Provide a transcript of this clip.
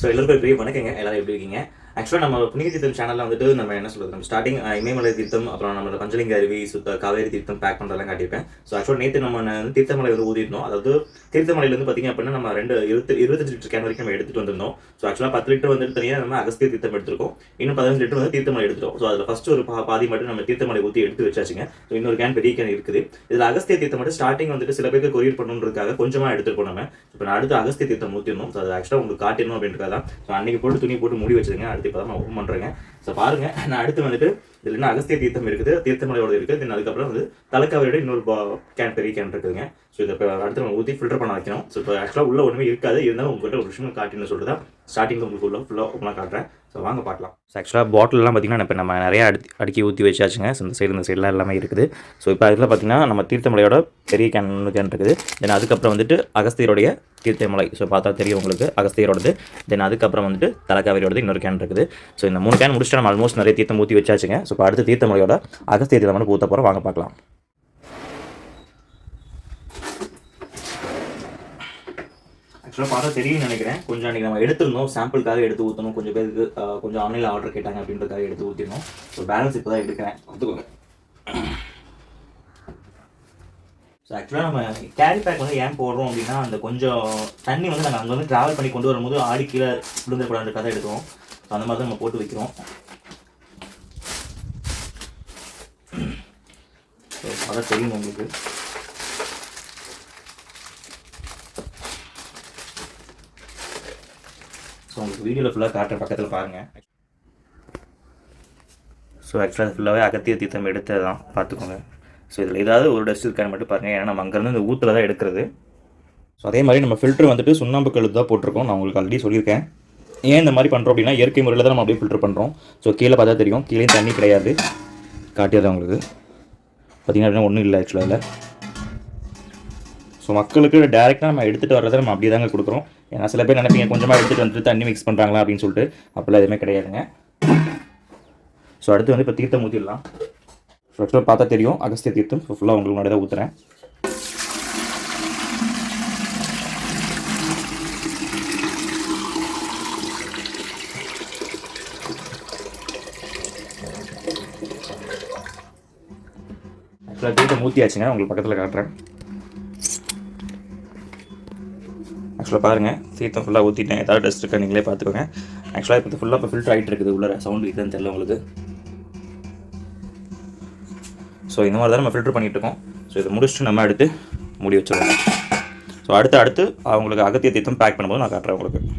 So எல்லோருக்கும் பெரிய வணக்கங்க. எல்லோரும் எப்படி இருக்கீங்க? ஆக்சுவலாக நம்ம புனித தீர்த்தம் சேனலில் வந்துட்டு நம்ம என்ன சொல்றது? நம்ம ஸ்டார்டிங் இமயமலை தீர்த்தம் அப்புறம் நம்ம பஞ்சலிங்க அருவி சுத்த காவேரி தீர்த்தம் பேக் பண்ணுறதெல்லாம் காட்டியிருப்பேன். ஸோ ஆக்சுவலாக நேற்று நம்ம வந்து தீர்த்தமலை வந்து ஊதிருந்தோம் அதாவது தீர்த்தமலையிலேருந்து பார்த்தீங்க அப்படின்னா நம்ம ரெண்டு இருபத்தி இருபத்தஞ்சு லிட்டர் கேன் வரைக்கும் நம்ம எடுத்துட்டு வந்திருந்தோம். ஸோ ஆக்சுவலாக பத்து லிட்டர் வந்துட்டு தனியாக நம்ம அகஸ்திய தீர்த்தம் எடுத்திருக்கோம். இன்னும் பதினஞ்சு லிட்டர் வந்து தீர்த்தமலை எடுத்துட்டோம். ஸோ அதில் ஃபஸ்ட்டு ஒரு பா- பாதி மட்டும் நம்ம தீர்த்தமலை ஊற்றி எடுத்து வச்சாச்சுங்க. ஸோ இன்னொரு கேன் பெரிய கேன் இருக்குது. இதில் அகஸ்திய தீர்த்தம் மட்டும் ஸ்டார்டிங் வந்துட்டு சில பேருக்கு கொரியர் பண்ணணுன்றதுக்காக கொஞ்சமாக எடுத்துருக்கோம் நம்ம. இப்போ நான் அடுத்து அகஸ்திய தீர்த்தம் ஊற்றிடணும் ஸோ அது ஆக்சுவலாக உங்களுக்கு காட்டணும் அப்படின்றதான் ஸோ அன்னைக்கு போட்டு துணி போட்டு மூடி வச்சிருங்க. அடுத்து இப்போ தான் நான் ஓப்பன் பண்ணுறேங்க ஸோ பாருங்க நான் அடுத்து வந்துட்டு இதில் என்ன அகஸ்திய தீர்த்தம் இருக்குது தீர்த்தமலையோட இருக்குது தென் அதுக்கப்புறம் வந்து தலைக்காவியோட இன்னொரு கேன் பெரிய கேன் இருக்குதுங்க. ஸோ இதை இப்போ அடுத்து நம்ம ஊற்றி ஃபில்டர் பண்ண வைக்கணும். ஸோ இப்போ ஆக்சுவலாக உள்ள ஒன்றுமே இருக்காது இருந்தாலும் உங்கள்கிட்ட ஒரு விஷயம் காட்டின்னு சொல்லிட்டு தான் ஸ்டார்டிங் உங்களுக்கு உள்ள ஃபுல்லாக ஓப்பனாக காட்டுறேன். ஸோ வாங்க பார்க்கலாம். ஸோ ஆக்சுவலாக பாட்டிலெலாம் பார்த்தீங்கன்னா இப்போ நம்ம நிறைய அடி அடுக்கி ஊற்றி வச்சாச்சுங்க. ஸோ இந்த சைடு இந்த சைடெலாம் எல்லாமே இருக்குது. ஸோ இப்போ அதில் பார்த்தீங்கன்னா நம்ம தீர்த்தமலையோட பெரிய கேன் ஒன்று கேன் இருக்குது. தென் அதுக்கப்புறம் வந்துட்டு அகஸ்தியருடைய தீர்த்தமலை. ஸோ பார்த்தா தெரியும் உங்களுக்கு அகஸ்தியரோடது. தென் அதுக்கப்புறம் வந்துட்டு தலைக்காவிரியோடது இன்னொரு கேன் இருக்குது. ஸோ இந்த மூணு கேன் முடிச்சுட்டு நம்ம ஆல்மோஸ்ட் நிறைய தீர்த்தம் ஊற்றி வச்சாச்சுங்க. ஸோ இப்போ அடுத்து தீர்த்தமலையோட அகஸ்திய தீர்த்தம் மட்டும் ஊற்ற போகிறோம் வாங்க பார்க்கலாம். ஆக்சுவலாக பார்த்தா தெரியும்னு நினைக்கிறேன். கொஞ்சம் அன்றைக்கி நம்ம எடுத்திருந்தோம். சாம்பிளுக்காக எடுத்து ஊற்றணும் கொஞ்சம் பேருக்கு கொஞ்சம் ஆன்லைனில் ஆர்டர் கேட்டாங்க அப்படின்றதுக்காக எடுத்து ஊற்றிருந்தோம் ஸோ பேலன்ஸ் இப்போ தான் எடுக்கிறேன் பார்த்துக்கோங்க ஸோ ஆக்சுவலாக நம்ம கேரி பேக் வந்து ஏன் போடுறோம் அப்படின்னா அந்த கொஞ்சம் தண்ணி வந்து நாங்கள் அங்கே வந்து ட்ராவல் பண்ணி கொண்டு வரும்போது ஆடி கீழே விழுந்துடக்கூடாதுன்றக்காக எடுக்கிறோம். ஸோ அந்த மாதிரி தான் நம்ம போட்டு வைக்கிறோம். ஸோ அதான் தெரியும் உங்களுக்கு. ஸோ உங்களுக்கு வீடியோவில் ஃபுல்லாக காட்டுற பக்கத்தில் பாருங்கள் ஸோ ஆக்சுவலாக ஃபுல்லாகவே அகத்திய தீர்த்தம் எடுத்தது தான் பார்த்துக்கோங்க. ஸோ இதில் ஏதாவது ஒரு டஸ்ட் இருக்கான்னு மட்டும் பாருங்கள் ஏன்னா நம்ம அங்கேருந்து இந்த ஊத்தில் தான் எடுக்கிறது. ஸோ அதே மாதிரி நம்ம ஃபில்ட்ரு வந்துட்டு சுண்ணாம்பு கழுது தான் போட்டிருக்கோம். நான் உங்களுக்கு ஆல்ரெடி சொல்லியிருக்கேன். ஏன் இந்த மாதிரி பண்ணுறோம் அப்படின்னா இயற்கை முறையில் தான் நம்ம அப்படியே ஃபில்டர் பண்ணுறோம் ஸோ கீழே பார்த்தா தெரியும். கீழே தண்ணி கிடையாது. காட்டியது உங்களுக்கு? பார்த்தீங்கன்னா அப்படின்னா ஒன்றும் இல்லை ஆக்சுவலாக இல்லை ஸோ மக்களுக்கு டேரெக்டாக நம்ம எடுத்துகிட்டு வர்றதை நம்ம அப்படியே தாங்க கொடுக்குறோம். ஏன்னா சில பேர் நினைப்பீங்க கொஞ்சமாக எடுத்துகிட்டு வந்துட்டு தண்ணி மிக்ஸ் பண்ணுறாங்களா அப்படின்னு சொல்லிட்டு. அப்படிலாம் எதுவுமே கிடையாதுங்க. ஸோ அடுத்து வந்து இப்போ தீர்த்தம் ஊற்றிடலாம் ஸோ ஆக்சுவலாக பார்த்தா தெரியும். அகஸ்திய தீர்த்தம். ஸோ ஃபுல்லாக உங்களுக்கு முன்னாடி தான் ஊற்றுறேன் ஆக்சுவலாக தீர்த்தம் ஊற்றியாச்சுங்க உங்களுக்கு பக்கத்தில் காட்டுறேன். ஆக்சுவலாக பாருங்கள் தீர்த்தம் ஃபுல்லாக ஊற்றிட்டேன் ஏதாவது டஸ்ட் இருக்கா நீங்களே பார்த்துக்கோங்க. ஆக்சுவலாக இப்போ ஃபுல்லாக இப்போ ஃபில்டர் ஆகிட்டு இருக்குது உள்ள சவுண்ட் இதுன்னு தெரியல உங்களுக்கு. ஸோ இந்த மாதிரி தான் நம்ம ஃபில்டர் பண்ணிகிட்டு இருக்கோம். ஸோ இதை முடிச்சுட்டு நம்ம எடுத்து மூடி வச்சிடலாம். ஸோ அடுத்து அடுத்து அவங்களுக்கு அகத்திய தீர்த்தம் பேக் பண்ணும்போது நான் காட்டுறேன் உங்களுக்கு.